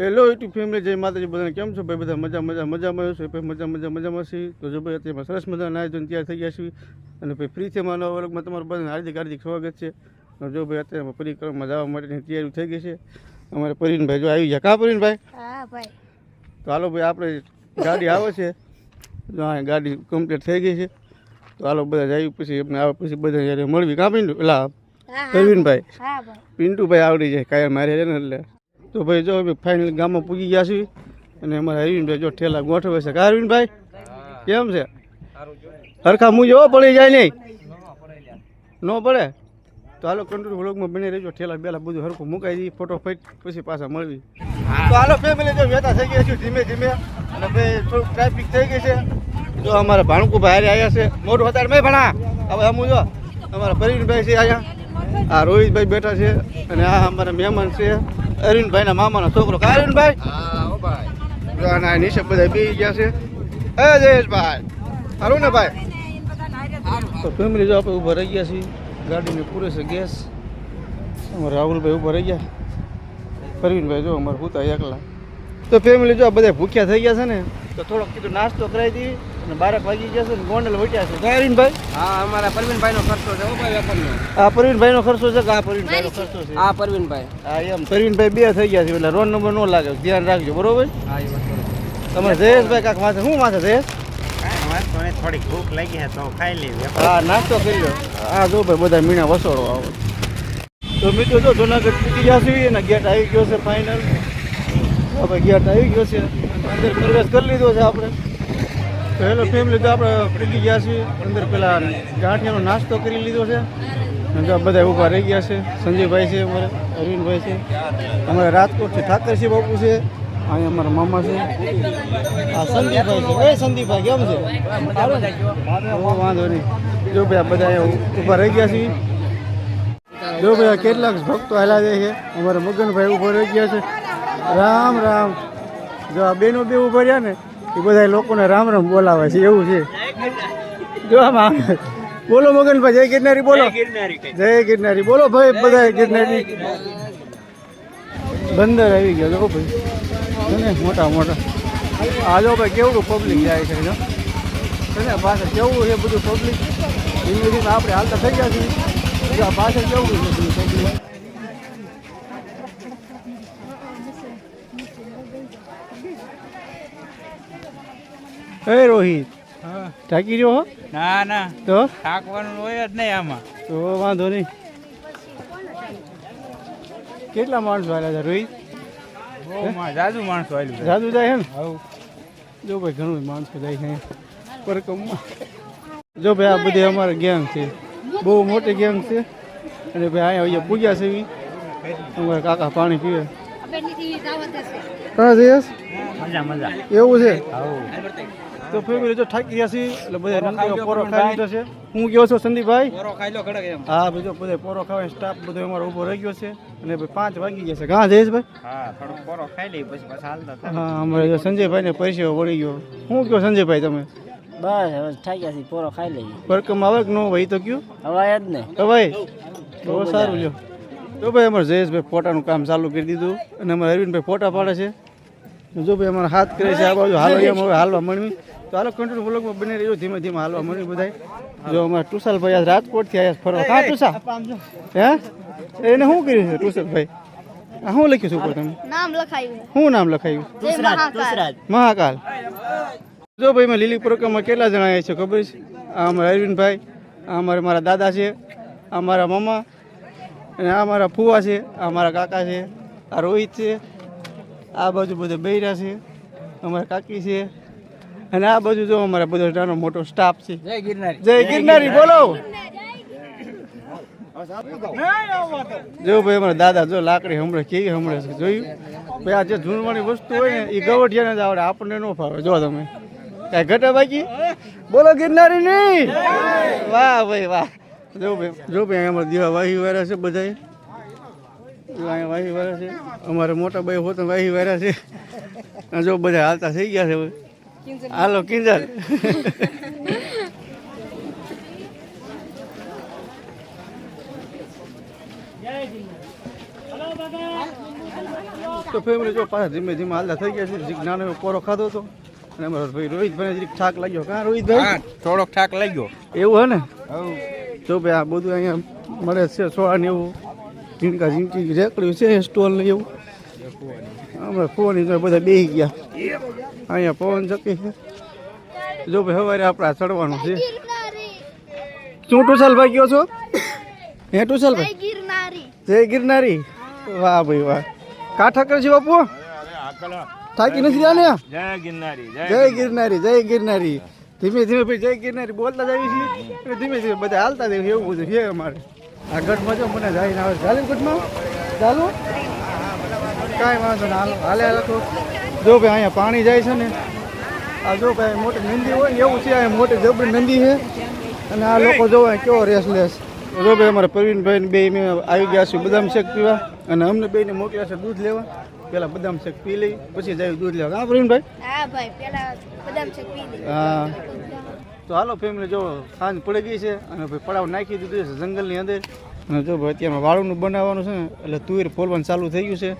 Hello YouTube family જય માતાજી બધાને કેમ છો? ભાઈ બધા મજા મજા મજામાં હશો ભાઈ મજા મજા મજામાં છીએ. તો જો ભાઈ અત્યારે સરસ મજાના આયોજન તૈયાર થઈ ગયા છીએ. અને ભાઈ ફ્રી છે માનવ વર્ગમાં તમારું બધાને હાર્દિક હાર્દિક સ્વાગત છે. જો ભાઈ અત્યારે પરિક્રમમાં જવા માટેની તૈયારી થઈ ગઈ છે. અમારે પરીનભાઈ જો આવી ગયા. કા પરીનભાઈ ભાઈ. તો હાલો ભાઈ આપણે ગાડી આવે છે. જો આ ગાડી કમ્પ્લીટ થઈ ગઈ છે. તો હાલો બધા જાય પછી એમને આવે પછી બધા જ્યારે મળવી. કાં પિન્ટુ? પેલા પ્રવીણભાઈ. પિન્ટુભાઈ આવડી જાય કાયમ મારે છે એટલે. તો ભાઈ જો ફાઇનલ ગામમાં પૂગી ગયા છીએ. અને અમારા અરવિંદભાઈ જો ઠેલા ગોઠવે છે. અરવિંદભાઈ કેમ છે? હરખા મું જોવો પડી જાય નહીં? ન પડે? તો હાલો કંટ્રોલ વ્લોગમાં બની રહેજો. ઠેલા બેલા બધું હરખું મુકાઈ દઈએ ફોટો ફાઈટ પછી પાછા મળવી તો હાલો ફેમિલી જો વેતા થઈ ગયા છે ધીમે ધીમે. અને ભાઈ થોડુંક ટ્રાફિક થઈ ગઈ છે. જો અમારા ભાણકુભાઈ હારે આવ્યા છે. મોટું અત્યારે મેં ભણા. હવે હમું જો અમારા પ્રવીણભાઈ છે અહીંયા આ રોહિતભાઈ બેઠા છે અને આ અમારા મહેમાન છે. અરવિંદભાઈના મામાનો છોકરો. કા અરવિંદભાઈ જો આના નીચે બધા બેસી ગયા છે. હે જયેશભાઈ. સારું ને ભાઈ. તો ફેમિલી જો આપણે ઊભા રહી ગયા છીએ. ગાડીને પૂરે છે ગેસ. અમારા રાહુલભાઈ ઊભા રહી ગયા. પરવીનભાઈ જો અમારે પૂતા એકલા. તો ફેમિલી જો આ બધા ભૂખ્યા થઈ ગયા છે ને તો થોડોક કીધું નાસ્તો કરાવી દઈએ. અને બારક વાગી ગયા છે ને ગોંડલ વટ્યા છે. કા અરવિંદભાઈ? હા અમારા પરવીનભાઈ નો ખર્ચો છે ભાઈ વેપારનો. આ પરવીનભાઈનો ખર્ચો છે કે આ પરવીનભાઈનો ખર્ચો છે? હા પરવીનભાઈ. હા એમ પરવીનભાઈ બે થઈ ગયા છે એટલે રોન નંબર નો લાગે. ધ્યાન રાખજો બરોબર? હા એ વાત બરોબર. તમારે જયેશભાઈ કાંક માથે શું માથે જયેશ થોડીક ભૂખ લાગી છે તો ખાઈ લેવી હા નાસ્તો કરી લો. હા જો ભાઈ બધા મીણા વસોડો આવો. તો મિત્રો જો જુનાગઢ પૂકી ગયા અને ગેટ આવી ગયો છે ફાઇનલ હવે ગેટ આવી ગયો છે. અંદર પ્રવેશ કરી લીધો છે આપણે. તો હેલો ફેમિલી તો આપણે પૂકી ગયા છીએ અંદર પેલા ગાંઠિયાનો નાસ્તો કરી લીધો છે. બધા ઊભા રહી ગયા છે. સંજયભાઈ છે અમારે, અરવિંદભાઈ છે. અમારે રાજકોટથી ઠાકરસિંહ બાપુ છે, અહીંયા અમારા મામા છે. આ સંદીપભાઈ છે. એ સંદીપભાઈ, કેમ છે? વાંધો નહીં. જો ભાઈ બધા અહીંયા ઊભા રહી ગયા છીએ. જો ભાઈ કેટલાક ભક્તો હાલા જાય છે. અમારા મગનભાઈ ઊભા રહી ગયા છે. રામ રામ. જો આ બેનો બે ઊભા રહ્યા ને એ બધા લોકોને રામ રામ બોલાવે છે એવું છે. જો આમાં બોલો મગનભાઈ જય ગિરનારી બોલો. જય ગિરનારી બોલો ભાઈ બધા ગિરનારી. બંદર આવી ગયો જો ભાઈ. મોટા મોટા. આ જો ભાઈ કેવડું પબ્લિક જાય છે જો. ને પાછળ કેવું છે બધું પબ્લિક ધીમે ધીમે આપણે હાલતા થઈ ગયા છીએ. પાછળ કેવું છે બધું પબ્લિક હે રોહિત? થાકી રહ્યો હો? ના ના. તો? થાકવાનું હોય જ નહીં આમાં. તો વાંધો નહીં. કેટલા માણસો આવ્યા છે રોહિત? બહુ જાજુ માણસો આવ્યું જાદુ જાય છે ને હવ. જો ભાઈ ઘણું માણસો જાય છે પરકમમાં. જો ભાઈ આ બધી અમારે ગેંગ છે. બહુ મોટી ગેંગ છે. અને ભાઈ અહીંયા અહીંયા પૂગ્યા છે અમારા કાકા પાણી પીવે. હા જયેશ મજા મજા. એવું છે? તો ફેમિલી જો થાકી ગયા છીએ એટલે બધા પોરો ખાઈ લીધો છે. હું ગયો છું સંદીપભાઈ. પોરો ખાઈ લો ખડક એમ. હા બીજો બધે પોરો ખાવા સ્ટાફ બધો અમારો ઊભો રહી ગયો છે. અને ભાઈ પાંચ વાગી ગયા છે. કાં જયેશભાઈ હા થોડો પોરો ખાઈ લઈ પછી પાછા હાલતા હા અમારે સંજયભાઈ ને પૈસા વળી ગયો. શું કહો સંજયભાઈ તમે? બસ હવે થઈ ગયા છે પોરો ખાઈ લઈએ. પરકમ આવે કે નો ભાઈ તો કયું? હવે જ ને. તો ભાઈ બહુ સારું લ્યો. તો ભાઈ અમારે જયેશભાઈ ફોટાનું કામ ચાલુ કરી દીધું અને અમારે અરવિંદભાઈ ફોટા પાડે છે. જો ભાઈ અમારા હાથ કરે છે આ બાજુ હાલ એમ હવે હાલવા મળવી. તો હાલો કન્ટિન્યુ બ્લોગમાં બની રહ્યો ધીમે ધીમે હાલવા મળ્યું બધાય. જો અમારા ટુસાલભાઈ આજ રાજકોટથી આવ્યા છે ફરવા. કાં ટુસા હે? એને શું કર્યું છે ટુસલભાઈ આ શું લખ્યું છું ઉપર તમે? નામ લખાયું. શું નામ લખાયું? મહાકાલ. મહાકાલ. જો ભાઈ મેં લીલી પ્રોગ્રામમાં કેટલા જણા આવ્યા છે ખબર છે? આ અમારા અરવિંદભાઈ આ અમારા મારા દાદા છે આ મારા મામા અને આ મારા ફુવા છે આ મારા કાકા છે આ રોહિત છે આ બાજુ બધા બૈરા છે અમારા કાકી છે અને આ બાજુ જો અમારે બધો નાનો મોટો સ્ટાફ છે. જય ગિરનારી. જય ગિરનારી બોલો. જો ભાઈ અમારા દાદા જો લાકડી હમણાં કેવી હમણાં છે જોયું? ભાઈ આ જે જૂનવાણી વસ્તુ હોય ને એ ગવઠિયાને જ આવડે આપણને ન ફાવે. જો તમે. કાંઈ ઘટે બાકી? બોલો ગિરનારી નહીં વાહ ભાઈ વાહ. જો ભાઈ જો ભાઈ અમારા દીવા વાહી વાળા છે બધાય. જો અહીંયા વાહી વાળા છે. અમારે મોટા ભાઈ હોત વાહી વાળા છે. જો બધા હાલતા થઈ ગયા છે હવે. હાલો કિંજલ. તો ફેમિલી જો પાછા ધીમે ધીમે હાલતા થઈ ગયા છે. નાનો કોરો ખાધો હતો. અને અમારો ભાઈ રોહિતભાઈ જરીક થાક લાગ્યો. કાં રોહિતભાઈ થોડોક ઠાક લાગ્યો. એવું હે ને? જો ભાઈ આ બધું અહીંયા મળે છે સોળા ને એવું. ઝીણકા ઝીણકી રેકડ્યું છે સ્ટોલ ને એવું. અમે ફોન બધા બેસી ગયા. અહીંયા પવન ચકી છે. જો ભાઈ સવારે આપણે ચડવાનું છે. શું ટુસલભાઈ કયો છો? હે ટુસલભાઈ જય ગિરનારી. વાહ ભાઈ વાહ. કા ઠક્કર છે બાપુ? થાકી નથી જાને જય ગિરનારી જય ગિરનારી જય ગિરનારી. ધીમે ધીમે ભાઈ જય ગિરનારી બોલતા જ આવી છીએ. ધીમે ધીમે બધા હાલતા જઈએ એવું બધું છે અમારે. આ ગઢમાં જો મને જઈને આવે. ચાલે ગઢમાં? ચાલો? કાંઈ વાંધો ના હાલે હાલે તો. જો ભાઈ અહીંયા પાણી જાય છે ને આ જો ભાઈ મોટી નંદી હોય ને એવું છે અહીંયા મોટી જબરી નંદી છે. અને આ લોકો જોવા કેવો રેસલેસ જો ભાઈ અમારા પ્રવીણભાઈ બે મેં આવી ગયા છે બદામ શેક પીવા. અને અમને બેને મોકલ્યા છે દૂધ લેવા. પેલા બદામ શેક પી લઈ પછી જાય દૂધ લેવા. હા પ્રવીણભાઈ? હા ભાઈ પેલા બદામ શેક પી લે હા. તો હાલો ફેમિલી જો સાંજ પડી ગઈ છે અને ભાઈ પડાવ નાખી દીધું છે જંગલની અંદર. અને જો ભાઈ અત્યારમાં વાળુનું બનાવવાનું છે ને એટલે તુવેર ફોલવાનું ચાલુ થઈ ગયું છે.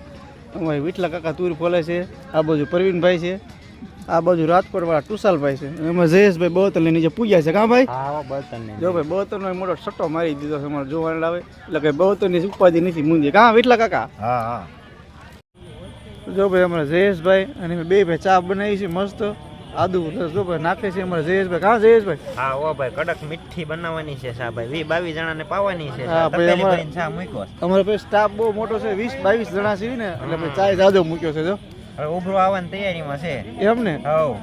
અમારે વિઠલા કાકા તુર ફોલે છે આ બાજુ પ્રવીણભાઈ છે આ બાજુ રાજકોટ વાળા ટુસાલભાઈ છે. એમાં જયેશભાઈ બોતલની નીચે પૂજ્યા છે કા ભાઈ? ને જો ભાઈ બોતલનો નો મોટો સટ્ટો મારી દીધો છે અમારે જોવા આવે એટલે કે બોતલની ઉપાધિ નથી મૂંઝી કા વિઠલા કાકા? હા હા. જો ભાઈ અમારા જયેશભાઈ અને બે ભાઈ ચા બનાવી છે મસ્ત. આદુ જો ભાઈ નાખે છે અમારે જયેશભાઈ. કાં જયેશભાઈ? હા ઓ ભાઈ કડક મીઠી બનાવવાની છે સા ભાઈ. વી બાવીસ જણાને પાવાની છે હા, ભાઈ, અમારે- ચા મૂક્યો છે. ભાઈ સ્ટાફ બહુ મોટો છે વીસ બાવીસ જણા છે ને એટલે ભાઈ જાજો મૂક્યો છે જો. હવે ઉભરો આવવાની તૈયારીમાં છે. એમ ને? હવ.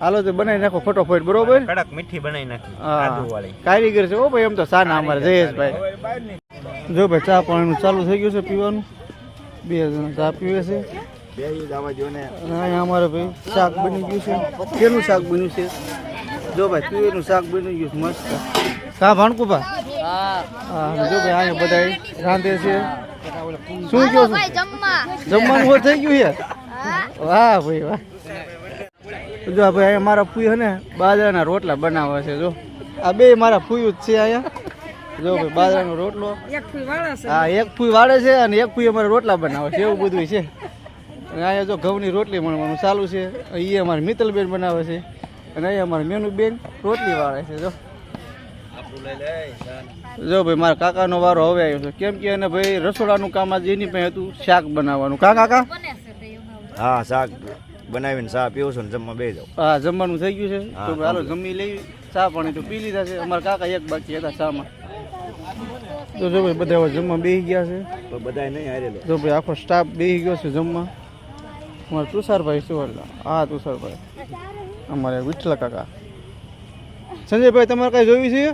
હાલો તો બનાવી નાખો ફટોફટ બરોબર? કડક મીઠી બનાવી નાખી હા. આદુ વાળી કારીગર છે ઓ ભાઈ એમ તો સાના અમારે જયેશભાઈ. જો ભાઈ ચા પાણીનું ચાલુ થઈ ગયું છે પીવાનું. બે જણા ચા પીવે છે. અમારે ભાઈ શાક બની ગયું છે. કેનું શાક બન્યું છે? જો ભાઈ તુવેરનું શાક બની ગયું છે મસ્ત. કા હા. જો ભાઈ અહીંયા બધા રાંધે છે. શું કહો જમવાનું થઈ ગયું છે? વાહ ભાઈ વાહ. જો ભાઈ અહીંયા મારા ફૂઈ ને બાજરાના રોટલા બનાવે છે જો. આ બે મારા ફૂઈ જ છે અહીંયા. જો ભાઈ બાજરાનો રોટલો. હા એક ફૂઈ વાળે છે અને એક ફૂઈ અમારે રોટલા બનાવે છે એવું બધું છે. અને અહીંયા જો ઘઉંની રોટલી મળવાનું ચાલુ છે એ અમારે મિત્તલબેન બનાવે છે અને અહીંયા અમારે મેનુબેન રોટલી વાળે છે જો. જો ભાઈ મારા કાકાનો વારો હવે આવ્યો છે. કેમ કે એને ભાઈ રસોડાનું કામ આજે એની પાસે હતું શાક બનાવવાનું. કા કાકા? હા શાક બનાવીને ચા પીવું છું ને જમવા બે જાઉં હા જમવાનું થઈ ગયું છે. તો ભાઈ હાલો જમી લઈ ચા પાણી તો પી લીધા છે. અમારા કાકા એક બાકી હતા ચામાં. તો જો ભાઈ બધા જમવા બેસી ગયા છે. બધા બધાય નહીં હારેલો. જો ભાઈ આખો સ્ટાફ બેસી ગયો છે જમવા. અમારા તુષારભાઈ સુવર્લા હા, તુષારભાઈ. અમારે વિઠ્ઠલ કાકા. સંજયભાઈ, તમારે કાંઈ જોવી છે?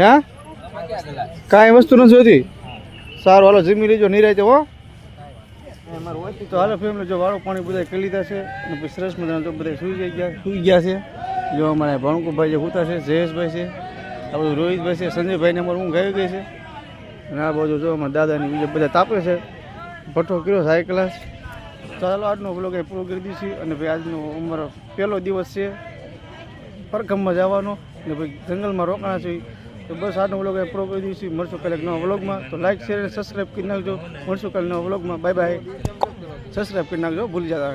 હા? કાંઈ વસ્તુ નથી જોતી સારું, હાલો, જમી લેજો, નિરાયતે, હો. તો હાલો ફેમિલી જો વાળો પાણી બધા કરી લીધા છે, અને પછી સરસ મજાના તો બધા સુઈ ગયા સુઈ ગયા છે. જો અમારા ભણકુભાઈ જે હુતા છે, જયેશભાઈ છે, આ બધું રોહિતભાઈ છે, સંજયભાઈને અમારે ઊંઘ આવી ગઈ છે. અને આ બાજુ જો અમારા દાદાની બીજા બધા તાપે છે, ભઠ્ઠો કર્યો હાઈ ક્લાસ ચાલો આજનો બ્લોગ એ પૂરો કરી દઈશું અને ભાઈ આજનો અમારો પહેલો દિવસ છે. પરખમમાં જવાનો ને ભાઈ જંગલમાં રોકાણા છે. તો બસ આજનો બ્લોગ એ પૂરો કરી દઈશું. મળશું કાલે એક નવા બ્લોગમાં તો લાઇક શેર અને સબસ્ક્રાઈબ કરી નાખજો. મળશું કાલે નવા બ્લોગમાં બાય બાય સબસ્ક્રાઈબ કરી નાખજો. ભૂલી જતા